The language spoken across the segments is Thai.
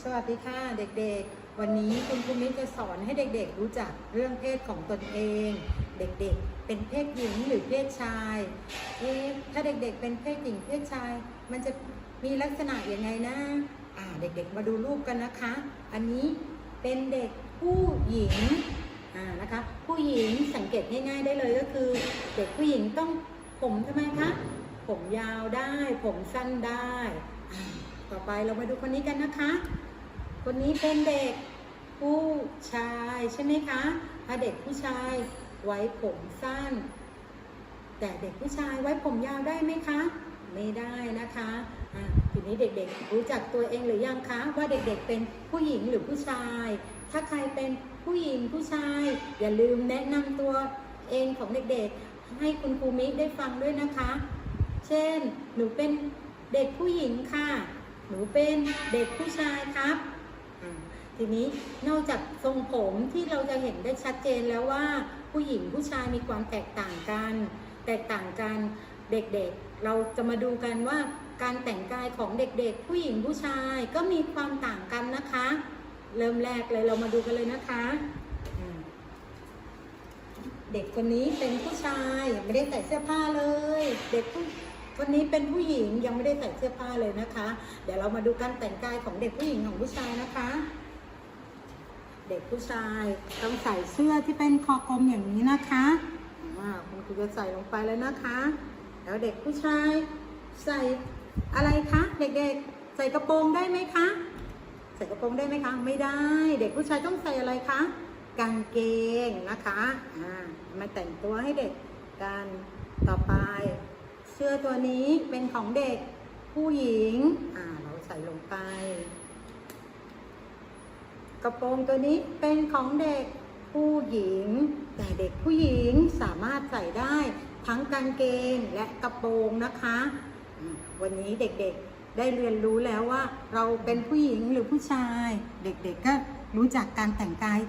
สวัสดีค่ะเด็กๆ วันนี้คุณครูมิตรจะสอนให้เด็กๆ รู้จักเรื่องเพศของตนเอง เด็กๆ เป็นเพศหญิงหรือเพศชายเอ๊ะถ้าเด็กๆ เป็นเพศหญิงเพศชาย มันจะมีลักษณะยังไงนะอ่าเด็กๆ มาดูรูปกันนะคะ อันนี้เป็นเด็กผู้หญิงอ่านะคะ ผู้หญิงสังเกตง่ายๆได้เลยก็คือ เด็กผู้หญิงต้องผมทำไมคะผมยาวได้ ผมสั้นได้ ต่อไปเรามาดูคนนี้กันนะคะ คนนี้เป็นเด็กผู้ชายใช่ไหมคะถ้าเด็กผู้ชายไว้ผมสั้น แต่เด็กผู้ชายไว้ผมยาวได้ไหมคะ ไม่ได้นะคะอะทีนี้เด็กๆ รู้จักตัวเองหรือยังคะ ว่าเด็กๆเป็นผู้หญิงหรือผู้ชาย ถ้าใครเป็นผู้หญิงผู้ชาย อย่าลืมแนะนำตัวเองของเด็กๆ ให้คุณครูมิได้ฟังด้วยนะคะ เช่น หนูเป็นเด็กผู้หญิงค่ะ หนูเป็นเด็กผู้ชายครับทีนี้นอกจากทรงผมที่เราจะเห็นได้ชัดเจนแล้วว่า ผู้หญิงผู้ชายมีความแตกต่างกัน แตกต่างกันเด็กๆเราจะมาดูกันว่าการแต่งกายของเด็กๆ ผู้หญิงผู้ชายก็มีความต่างกันนะคะ เริ่มแรกเลยเรามาดูกันเลยนะคะเด็กคนนี้เป็นผู้ชายไม่ได้ใส่เสื้อผ้าเลย เด็กผู้ คนนี้เป็นผู้หญิงยังไม่ได้ใส่เสื้อผ้าเลยนะคะ เดี๋ยวเรามาดูการแต่งกายของเด็กผู้หญิงของผู้ชายนะคะ เด็กผู้ชายต้องใส่เสื้อที่เป็นคอกลมอย่างนี้นะคะอ่าคุณครูจะใส่ลงไปแล้วนะคะ แล้วเด็กผู้ชายใส่อะไรคะเด็กๆใส่กระโปรงได้ไหมคะใส่กระโปรงได้ไหมคะ ไม่ได้ เด็กผู้ชายต้องใส่อะไรคะกางเกงนะคะอ่ามาแต่งตัวให้เด็กกันต่อไป เสื้อตัวนี้เป็นของเด็กผู้หญิง อ่า เราใส่ลงไป กระโปรงตัวนี้เป็นของเด็กผู้หญิง แต่เด็กผู้หญิงสามารถใส่ได้ทั้งกางเกงและกระโปรงนะคะ วันนี้เด็กๆได้เรียนรู้แล้วว่า เราเป็นผู้หญิงหรือผู้ชาย เด็กๆก็รู้จักการแต่งกาย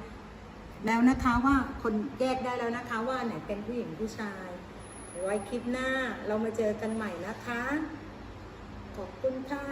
แล้วนะคะว่าคนแยกได้แล้วนะคะว่าไหนเป็นผู้หญิงผู้ชาย ไว้คลิปหน้าเรามาเจอกันใหม่นะคะ ขอบคุณค่ะ